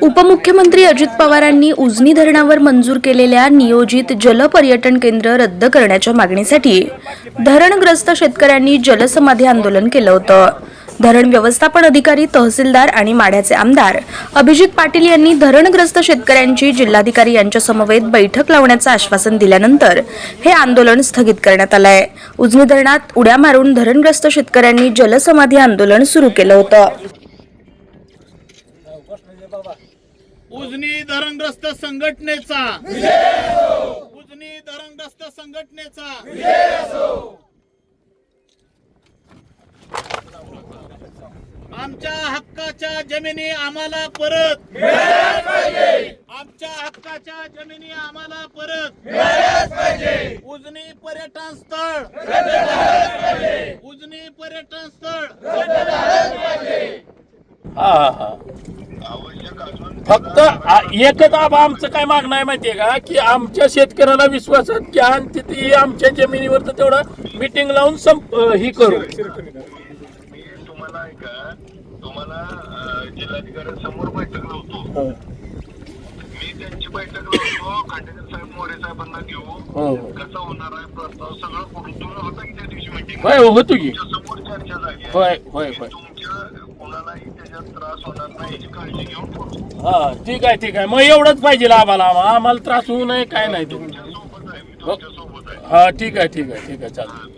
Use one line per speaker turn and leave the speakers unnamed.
उपमुख्यमंत्री अजित पवारांनी उजनी धरणावर मंजूर केलेल्या नियोजित जलपर्यटन केंद्र रद्द करण्याच्या मागणीसाठी धरणग्रस्त शेतकऱ्यांनी जलसमाधी आंदोलन केलं होतं. धरण व्यवस्थापन अधिकारी तहसीलदार आणि माढ्याचे आमदार अभिजित पाटील यांनी धरणग्रस्त शेतकऱ्यांची जिल्हाधिकारी यांच्या समवेत बैठक लावण्याचं आश्वासन दिल्यानंतर हे आंदोलन स्थगित करण्यात आलंय. उजनी धरणात उड्या मारून धरणग्रस्त शेतकऱ्यांनी जलसमाधी आंदोलन सुरू केलं होतं.
उजनी धरणग्रस्त संघटनेचा. उजनी धरणग्रस्त संघटनेचा. आमच्या हक्काच्या जमिनी आम्हाला परत. आमच्या हक्काच्या जमिनी आम्हाला परत. उजनी पर्यटन स्थळ. उजनी पर्यटन स्थळ.
हा हा फक्त एकच आबा आमचं काय मागणं आहे माहितीये का? की आमच्या शेतकऱ्याला विश्वासात घ्या आणि तिथे आमच्या जमिनीवर तर तेवढं मिटिंग लावून संप ही करू.
तुम्हाला ऐका तुम्हाला अं, जिल्हाधिकाऱ्यांसमोर बैठक लावतो.
हो,
मी त्यांची बैठक लावतो खांडेकर साहेब मोरे साहेबांना घेऊ
हो.
कसा होणार आहे प्रस्ताव सगळं करून तुम्ही होता की त्या दिवशी मीटिंग
होय होतो की.
समोर चर्चा झाली.
होय होय होय.
तुमच्या कोणालाही त्याच्यात त्रास होणार नाही याची काळजी घेऊन करू
हा ठीक आहे ठीक आहे. मग एवढंच पाहिजे आम्हाला आम्हाला त्रास होऊ नये काय नाही. ते
सोबत आहे मी तुमच्यासोबत आहे.
हा ठीक आहे ठीक आहे ठीक आहे. चालेल.